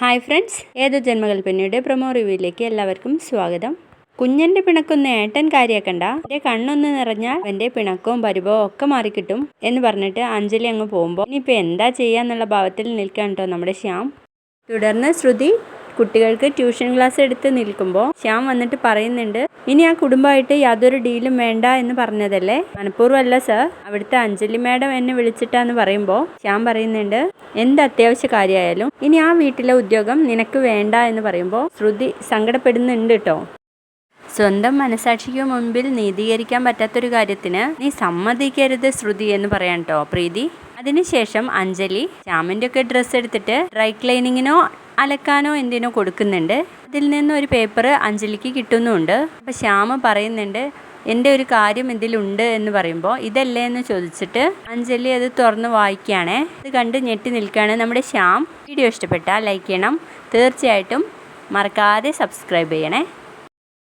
Hi friends ഏത് ജന്മകൽപ്പനയുടെ promo റിവ്യൂയിലേക്ക് എല്ലാവർക്കും സ്വാഗതം. കുഞ്ഞന്റെ പിണക്കൊന്ന് ഏട്ടൻ കാര്യാക്കണ്ട എന്റെ കണ്ണൊന്ന് നിറഞ്ഞാൽ അവന്റെ പിണക്കവും പരിഭവവും ഒക്കെ മാറിക്കിട്ടും എന്ന് പറഞ്ഞിട്ട് അഞ്ജലി അങ്ങ് പോകുമ്പോൾ ഇനിയിപ്പോൾ എന്താ ചെയ്യാന്നുള്ള ഭാവത്തിൽ നിൽക്കാൻ കേട്ടോ നമ്മുടെ ശ്യാം. തുടർന്ന് ശ്രുതി കുട്ടികൾക്ക് ട്യൂഷൻ ക്ലാസ് എടുത്ത് നിൽക്കുമ്പോൾ ശ്യാം വന്നിട്ട് പറയുന്നുണ്ട് ഇനി ആ കുടുംബമായിട്ട് യാതൊരു ഡീലും വേണ്ട എന്ന് പറഞ്ഞതല്ലേ? മനഃപൂർവമല്ല സർ. അവിടുത്തെ അഞ്ജലി മാഡം എന്നെ വിളിച്ചിട്ടാന്ന് പറയുമ്പോൾ ശ്യാം പറയുന്നുണ്ട് എന്ത് അത്യാവശ്യ കാര്യമായാലും ഇനി ആ വീട്ടിലെ ഉദ്യോഗം നിനക്ക് വേണ്ട എന്ന് പറയുമ്പോൾ ശ്രുതി സങ്കടപ്പെടുന്നുണ്ട് കേട്ടോ സ്വന്തം മനസാക്ഷിക്ക് മുൻപിൽ നീതീകരിക്കാൻ പറ്റാത്തൊരു കാര്യത്തിന് നീ സമ്മതിക്കരുത് ശ്രുതി എന്ന് പറയാൻ കേട്ടോ പ്രീതി. അതിനുശേഷം അഞ്ജലി ശ്യാമിന്റെ ഒക്കെ ഡ്രസ്സ് എടുത്തിട്ട് ഡ്രൈ ക്ലീനിങ്ങിനോ അലക്കാനോ എന്തിനോ കൊടുക്കുന്നുണ്ട്. അതിൽ നിന്ന് ഒരു പേപ്പർ അഞ്ജലിക്ക് കിട്ടുന്നുമുണ്ട് അപ്പോൾ ശ്യാമ പറയുന്നുണ്ട് എന്റെ ഒരു കാര്യം ഇതിലുണ്ട് എന്ന് പറയുമ്പോൾ ഇതല്ലേ എന്ന് ചോദിച്ചിട്ട് അഞ്ജലി അത് തുറന്ന് വായിക്കുകയാണേ. ഇത് കണ്ട് ഞെട്ടി നിൽക്കുകയാണ് നമ്മുടെ ശ്യാം. വീഡിയോ ഇഷ്ടപ്പെട്ടാൽ ലൈക്ക് ചെയ്യണം. തീർച്ചയായിട്ടും മറക്കാതെ സബ്സ്ക്രൈബ് ചെയ്യണേ.